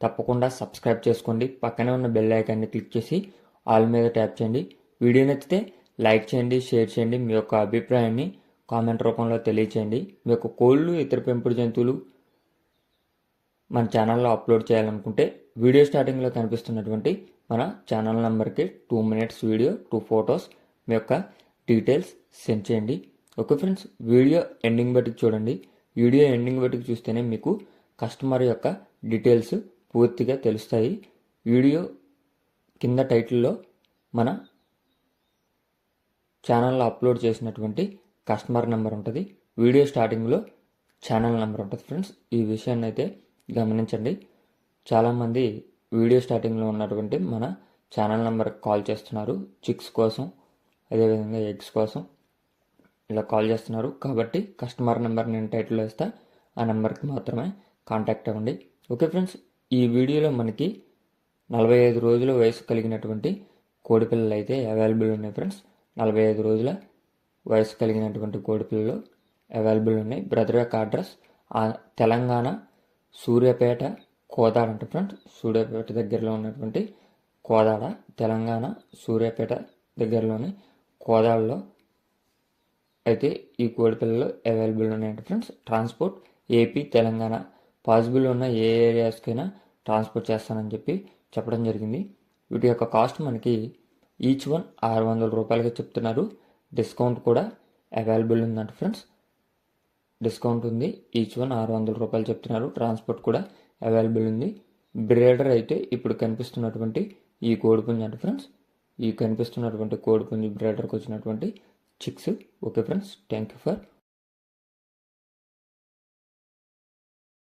తప్పకుండా సబ్స్క్రైబ్ చేసుకోండి. పక్కనే ఉన్న బెల్ ఐకాన్ని క్లిక్ చేసి ఆల్ మీద ట్యాప్ చేయండి. వీడియో నచ్చితే లైక్ చేయండి షేర్ చేయండి. మీ యొక్క అభిప్రాయాన్ని కామెంట్ రూపంలో తెలియచేయండి. మీ యొక్క కోళ్ళు ఇతర పెంపుడు జంతువులు మన ఛానల్లో అప్లోడ్ చేయాలనుకుంటే వీడియో స్టార్టింగ్లో కనిపిస్తున్నటువంటి మన ఛానల్ నెంబర్కి two minutes video two photos మీ యొక్క డీటెయిల్స్ సెండ్ చేయండి. ఓకే ఫ్రెండ్స్ వీడియో ఎండింగ్ బట్టి చూడండి. వీడియో ఎండింగ్ బట్టి చూస్తేనే మీకు కస్టమర్ యొక్క డీటెయిల్స్ పూర్తిగా తెలుస్తాయి. వీడియో కింద టైటిల్లో మన ఛానల్లో అప్లోడ్ చేసినటువంటి కస్టమర్ నెంబర్ ఉంటుంది. వీడియో స్టార్టింగ్లో ఛానల్ నెంబర్ ఉంటుంది ఫ్రెండ్స్. ఈ విషయాన్ని అయితే గమనించండి. చాలామంది వీడియో స్టార్టింగ్లో ఉన్నటువంటి మన ఛానల్ నెంబర్కి కాల్ చేస్తున్నారు. చిక్స్ కోసం అదేవిధంగా ఎగ్స్ కోసం ఇలా కాల్ చేస్తున్నారు. కాబట్టి కస్టమర్ నెంబర్ నేను టైటిల్లో ఇస్తా ఆ నెంబర్కి మాత్రమే కాంటాక్ట్ అవ్వండి. Okay friends. ఈ వీడియోలో మనకి నలభై ఐదు రోజుల వయసు కలిగినటువంటి కోడిపిల్లలు అయితే అవైలబుల్ ఉన్నాయి ఫ్రెండ్స్ నలభై ఐదు రోజుల వయసు కలిగినటువంటి కోడిపిల్లలు అవైలబుల్ ఉన్నాయి. బ్రదర్ యొక్క అడ్రస్ తెలంగాణ సూర్యాపేట కోదాడ అంటే ఫ్రెండ్స్ సూర్యాపేట దగ్గరలో ఉన్నటువంటి కోదాడ తెలంగాణ సూర్యాపేట దగ్గరలోని కోదాడలో అయితే ఈ కోడిపిల్లలు అవైలబుల్ ఉన్నాయంట friends transport AP Telangana. Possible ఉన్న ఏ ఏరియాస్కైనా ట్రాన్స్పోర్ట్ చేస్తానని చెప్పి చెప్పడం జరిగింది. వీటి యొక్క కాస్ట్ మనకి ఈచ్ వన్ ఆరు వందల రూపాయలుగా చెప్తున్నారు. డిస్కౌంట్ కూడా అవైలబుల్ ఉందంట ఫ్రెండ్స్. డిస్కౌంట్ ఉంది. ఈచ్ వన్ ఆరు వందల రూపాయలు చెప్తున్నారు. ట్రాన్స్పోర్ట్ కూడా అవైలబుల్ ఉంది. బ్రేడర్ అయితే ఇప్పుడు కనిపిస్తున్నటువంటి ఈ కోడిపుంజ్ అంట ఫ్రెండ్స్. ఈ కనిపిస్తున్నటువంటి కోడిపుంజ్ బ్రేడర్కి వచ్చినటువంటి chicks. Okay friends. Thank you for